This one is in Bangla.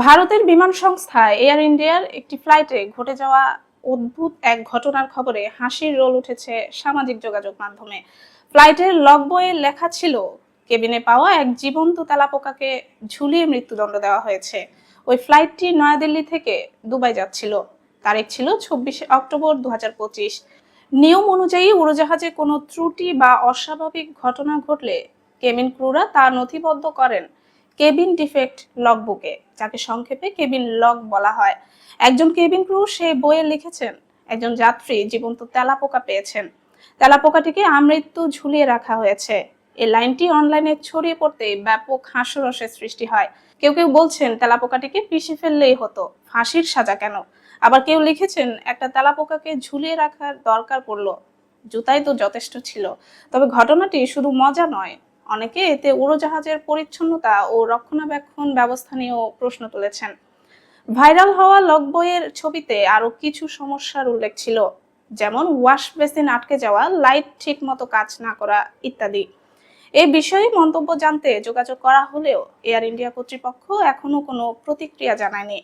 ভারতের বিমান সংস্থা এয়ার ইন্ডিয়ার একটি ফ্লাইটে ঘটে যাওয়া অদ্ভুত এক ঘটনার খবরে হাসির রোল উঠেছে সামাজিক যোগাযোগ মাধ্যমে। ফ্লাইটের লগ বইয়ে লেখা ছিল, কেবিনে পাওয়া এক জীবন্ত তেলাপোকাকে ঝুলিয়ে মৃত্যুদণ্ড দেওয়া হয়েছে। ওই ফ্লাইটটি নয়াদিল্লি থেকে দুবাই যাচ্ছিল। তারিখ ছিল চব্বিশে অক্টোবর দু হাজার পঁচিশ। নিয়ম অনুযায়ী উড়োজাহাজে কোনো ত্রুটি বা অস্বাভাবিক ঘটনা ঘটলে কেবিন ক্রুরা তা নথিবদ্ধ করেন। কেবিন ডিফেক্ট লগবুকে, যাকে সংক্ষেপে কেবিন লগ বলা হয়। একজন কেবিন ক্রু সেই বইয়ে লিখেছেন, একজন যাত্রী জীবন্ত তেলাপোকা পেয়েছেন। তেলাপোকাটিকে আমৃত্যু ঝুলিয়ে রাখা হয়েছে। এই লাইনটি অনলাইনে ছড়িয়ে পড়তে ব্যাপক হাস্যরসের সৃষ্টি হয়। কেউ কেউ বলছেন তেলাপোকাটিকে পিষে ফেললেই হতো, ফাঁসির সাজা কেন? আবার কেউ লিখেছেন, একটা তেলাপোকাকে ঝুলিয়ে রাখার দরকার পড়ল, জুতাই তো যথেষ্ট ছিল। তবে ঘটনাটি শুধু মজা নয় অনেকে এতে উড়োজাহাজের পরিচ্ছন্নতা ও রক্ষণাবেক্ষণ ব্যবস্থা নিয়েও প্রশ্ন তুলেছেন। ভাইরাল হওয়া লগ বইয়ের ছবিতে আরও কিছু সমস্যার উল্লেখ ছিল, যেমন ওয়াশ বেসিন আটকে যাওয়া, লাইট ঠিক মতো কাজ না করা ইত্যাদি। এই বিষয়ে মন্তব্য জানতে যোগাযোগ করা হলেও এয়ার ইন্ডিয়া কর্তৃপক্ষ এখনও কোনো প্রতিক্রিয়া জানায়নি।